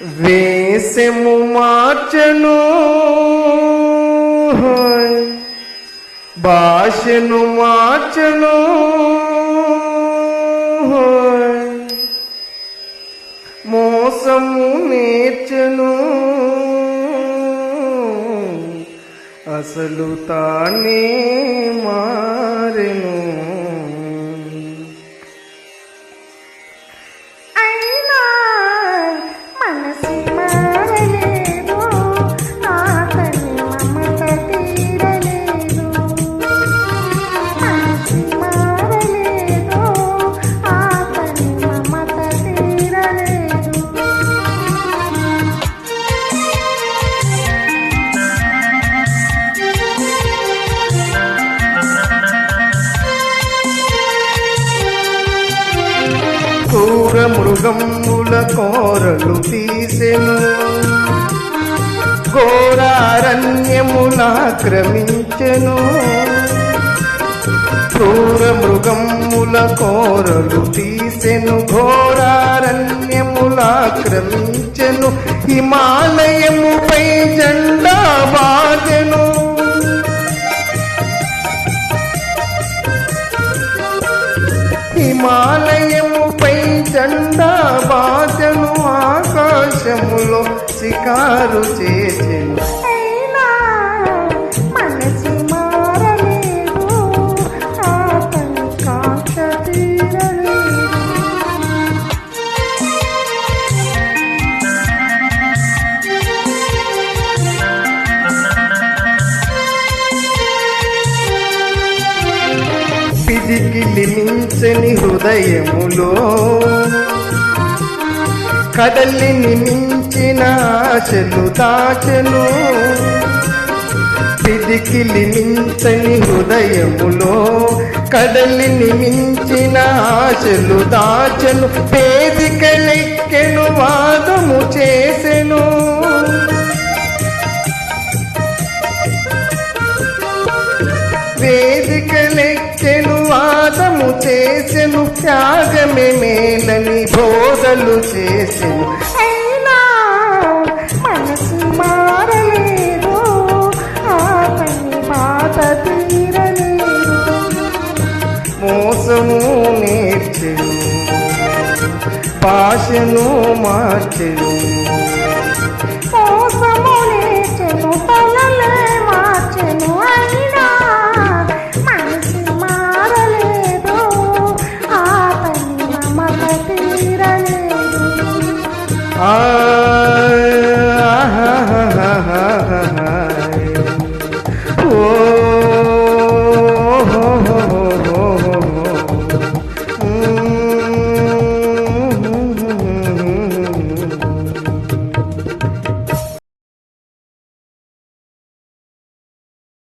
వేసెము మార్చను భాషను మార్చను మోసము నేర్చను. అసలు తానే మారెను. క్రూర మృగముల కోరలు తీసెను. ఘోరారణ్యములాక్రమించెను. క్రూర మృగముల కోరలు తీసెను. ఘోరారణ్యములాక్రమించెను. హిమాలయముపై జెండా బాజెను హిమాలయముపై జెండా బాజను ఆకాశములో శికారు చేసెను. పిదికిలి మించని హృదయములో కదలిని మించిన ఆశలు దాచను. పిదికిలి మించని హృదయములో కదలిని మించిన ఆశలు దాచను. పేదికలెక్కెను వాదము చేసెను. చేసెను త్యాగమే మేలని బోధలు చేసెను. అయినా మనసు మారలేదు ఆతని బాధ తీరలేదు. మోసము నేర్చెను భాషను మార్చెను. మోసము నేర్చెను తలలే ఆతని మమత తీరలేదు ఆ